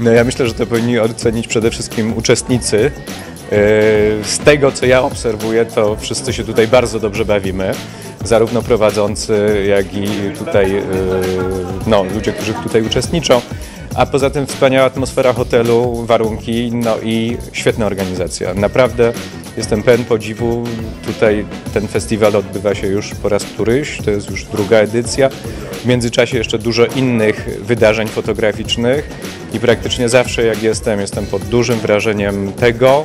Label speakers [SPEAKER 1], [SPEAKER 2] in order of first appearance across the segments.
[SPEAKER 1] No ja myślę, że to powinni ocenić przede wszystkim uczestnicy. Yy, Z tego, co ja obserwuję, to wszyscy się tutaj bardzo dobrze bawimy. Zarówno prowadzący, jak i tutaj yy, no, ludzie, którzy tutaj uczestniczą. A poza tym wspaniała atmosfera hotelu, warunki, no i świetna organizacja. Naprawdę jestem pełen podziwu. Tutaj ten festiwal odbywa się już po raz któryś, to jest już druga edycja. W międzyczasie jeszcze dużo innych wydarzeń fotograficznych i praktycznie zawsze jak jestem, jestem pod dużym wrażeniem tego,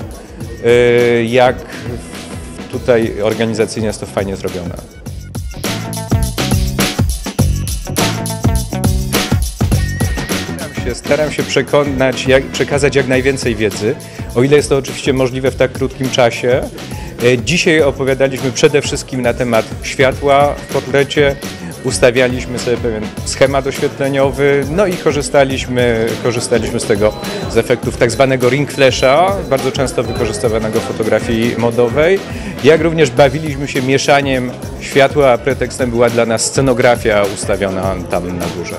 [SPEAKER 1] yy, jak tutaj organizacyjnie jest to fajnie zrobione. Staram się, przekonać, jak, przekazać jak najwięcej wiedzy, o ile jest to oczywiście możliwe w tak krótkim czasie. E, Dzisiaj opowiadaliśmy przede wszystkim na temat światła w portrecie, ustawialiśmy sobie pewien schemat oświetleniowy, no i korzystaliśmy, korzystaliśmy z tego, z efektów tak zwanego ring flasha, bardzo często wykorzystywanego w fotografii modowej, jak również bawiliśmy się mieszaniem światła, a pretekstem była dla nas scenografia ustawiona tam na górze.